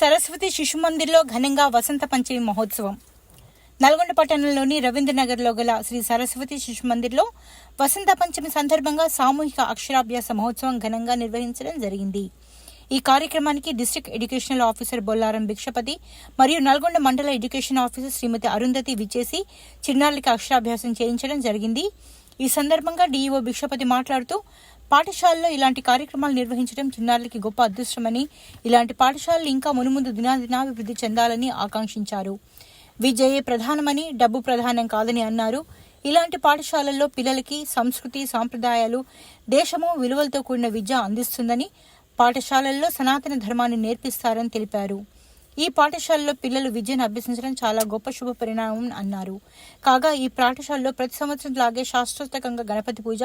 సరస్వతి శిశు మందిర్లో ఘనంగా వసంత పంచమి మహోత్సవం. నల్గొండ పట్టణంలోని రవీంద్రనగర్లో గల శ్రీ సరస్వతి శిశు మందిర్లో వసంత పంచమి సందర్భంగా సామూహిక అక్షరాభ్యాస మహోత్సవం ఘనంగా నిర్వహించడం జరిగింది. ఈ కార్యక్రమానికి district educational officer Bollaram Bhikshapathi మరియు నల్గొండ మండల ఎడ్యుకేషన్ ఆఫీసర్ శ్రీమతి అరుంధతి విచ్చేసి చిన్నారులకి అక్షరాభ్యాసం చేయించడం జరిగింది. ఈ సందర్భంగా డీఈఓ భిక్షపతి మాట్లాడుతూ పాఠశాలలో ఇలాంటి కార్యక్రమాలు నిర్వహించడం చిన్నారులకి గొప్ప అదృష్టమని ఇలాంటి పాఠశాలలు ఇంకా మునుముందు దినాదినాభివృద్ధి చెందాలని ఆకాంక్షించారు. విద్యయే ప్రధానమని డబ్బు ప్రధానం కాదని అన్నారు. ఇలాంటి పాఠశాలల్లో పిల్లలకి సంస్కృతి సాంప్రదాయాలు దేశము విలువలతో కూడిన విద్య అందిస్తుందని పాఠశాలల్లో సనాతన ధర్మాన్ని నేర్పిస్తారని తెలిపారు. ఈ పాఠశాలలో పిల్లలు విద్యను అభ్యసించడం చాలా గొప్ప శుభ పరిణామం అన్నారు. కాగా ఈ పాఠశాలలో ప్రతి సంవత్సరం లాగే శాస్త్రోత్తకంగా గణపతి పూజ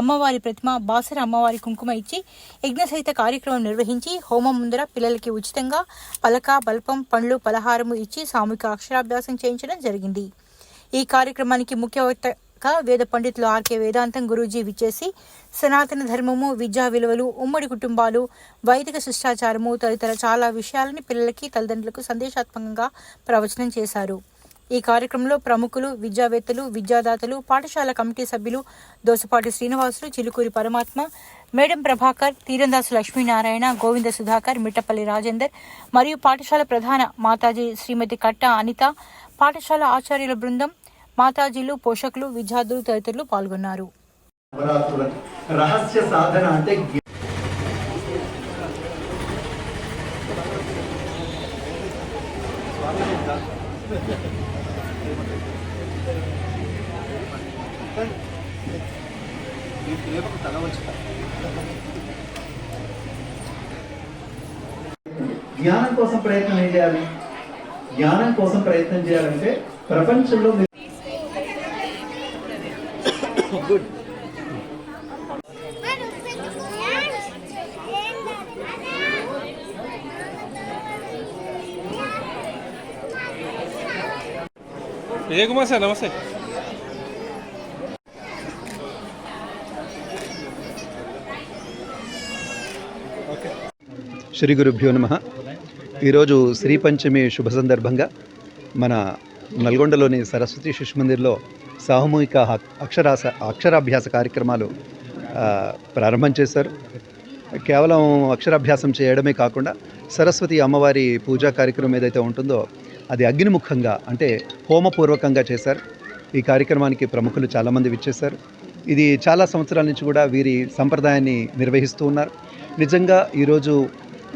అమ్మవారి ప్రతిమ బాసర అమ్మవారి కుంకుమ ఇచ్చి యజ్ఞసహిత కార్యక్రమం నిర్వహించి హోమం ముందర పిల్లలకి ఉచితంగా పలక బల్పం పండ్లు పలహారము ఇచ్చి సామూహిక అక్షరాభ్యాసం చేయించడం జరిగింది. ఈ కార్యక్రమానికి ముఖ్య వక్తగా వేద పండితులు ఆర్కే వేదాంతం గురూజీ విచ్చేసి సనాతన ధర్మము విద్యా విలువలు ఉమ్మడి కుటుంబాలు వైదిక శిష్టాచారము తదితర చాలా విషయాలని పిల్లలకి తల్లిదండ్రులకు సందేశాత్మకంగా ప్రవచనం చేశారు. ఈ కార్యక్రమంలో ప్రముఖులు విద్యావేత్తలు విద్యాదాతలు పాఠశాల కమిటీ సభ్యులు దోసపాటి శ్రీనివాసులు చిలుకూరి పరమాత్మ మేడం ప్రభాకర్ తీరందాసు లక్ష్మీనారాయణ గోవింద సుధాకర్ మిట్టపల్లి రాజేందర్ మరియు పాఠశాల ప్రధాన మాతాజీ శ్రీమతి కట్ట అనిత పాఠశాల ఆచార్యుల బృందం మాతాజీలు పోషకులు విద్యార్థులు తదితరులు పాల్గొన్నారు. రహస్య సాధన అంటే జ్ఞానం కోసం ప్రయత్నం ఏం చేయాలి? జ్ఞానం కోసం ప్రయత్నం చేయాలంటే ప్రపంచంలో మీరు గుడ్. ఏ కుమార్ సార్ నమస్తే. శ్రీ గురుభ్యో నమ. ఈరోజు శ్రీ పంచమి శుభ సందర్భంగా మన నల్గొండలోని సరస్వతి శిశు మందిర్లో సామూహిక అక్షరాస అక్షరాభ్యాస కార్యక్రమాలు ప్రారంభం చేశారు. కేవలం అక్షరాభ్యాసం చేయడమే కాకుండా సరస్వతి అమ్మవారి పూజా కార్యక్రమం ఏదైతే ఉంటుందో అది అగ్నిముఖంగా అంటే హోమపూర్వకంగా చేశారు. ఈ కార్యక్రమానికి ప్రముఖులు చాలామంది విచ్చేశారు. ఇది చాలా సంవత్సరాల నుంచి కూడా వీరి సంప్రదాయాన్ని నిర్వహిస్తూ ఉన్నారు. నిజంగా ఈరోజు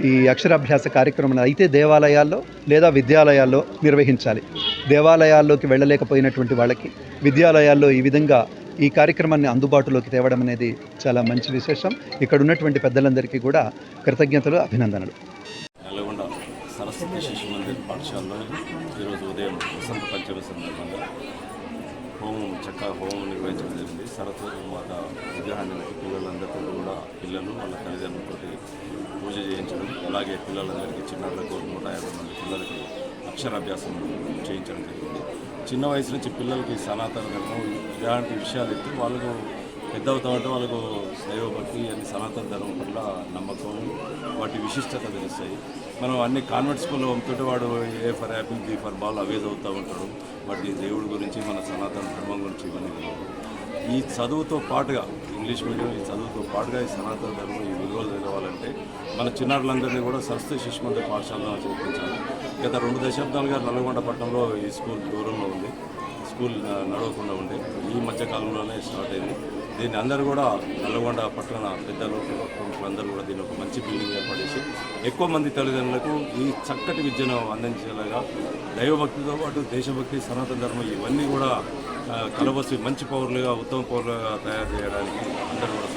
ఈ అక్షరాభ్యాస కార్యక్రమం అయితే దేవాలయాల్లో లేదా విద్యాలయాల్లో నిర్వహించాలి. దేవాలయాల్లోకి వెళ్ళలేకపోయినటువంటి వాళ్ళకి విద్యాలయాల్లో ఈ విధంగా ఈ కార్యక్రమాన్ని అందుబాటులోకి తేవడం అనేది చాలా మంచి విశేషం. ఇక్కడ ఉన్నటువంటి పెద్దలందరికీ కూడా కృతజ్ఞతలు అభినందనలు. సరస్వతి శిశు మందిర్ పాఠశాలలో ఈరోజు ఉదయం వసంత పంచమి సందర్భంగా హోమం చక్కగా హోమం నిర్వహించడం జరిగింది సరస్వతి మాత విగ్రహాన్ని పిల్లలందరితో కూడా పిల్లలు వాళ్ళ తల్లిదండ్రులతో పూజ చేయించడం అలాగే పిల్లలందరికీ చిన్నారులకు నూట యాభై మంది పిల్లలకి అక్షరాభ్యాసం చేయించడం జరిగింది. చిన్న వయసు నుంచి పిల్లలకి సనాతన ధర్మం ఇలాంటి విషయాలు ఎత్తి వాళ్ళకు పెద్ద అవుతా ఉంటే వాళ్ళకు దైవభక్తి అని సనాతన ధర్మం పట్ల నమ్మకం వాటి విశిష్టత తెలుస్తాయి. మనం అన్ని కాన్వెంట్ స్కూల్లో పంపుతుంటే వాడు A for apple B for ball అవే చదువుతూ ఉంటాడు. వాటి దేవుడి గురించి మన సనాతన ధర్మం గురించి ఇవన్నీ ఈ చదువుతో పాటుగా ఇంగ్లీష్ మీడియం ఈ చదువుతో పాటుగా ఈ సనాతన ధర్మం ఈ విలువలు తెలవాలంటే మన చిన్నారులందరినీ కూడా సరస్వతి శిశు మందిర్ పాఠశాలలో చేర్పించాలి. గత రెండు దశాబ్దాలుగా నల్గొండ పట్టణంలో ఈ స్కూల్ దూరంలో ఉంది. స్కూల్ నడవకుండా ఉండే ఈ మధ్య కాలంలోనే స్టార్ట్ అయింది. దీన్ని అందరూ కూడా నల్గొండ పట్టణ పెద్దలు అందరూ కూడా దీన్ని ఒక మంచి బిల్డింగ్ ఏర్పాటు ఎక్కువ మంది తల్లిదండ్రులకు ఈ చక్కటి విద్యను అందించేలాగా దైవభక్తితో పాటు దేశభక్తి సనాతన ధర్మం ఇవన్నీ కూడా ఆ, మంచి పౌరులుగా ఉత్తమ పౌరులుగా తయారు చేయడానికి అందరూ కూడా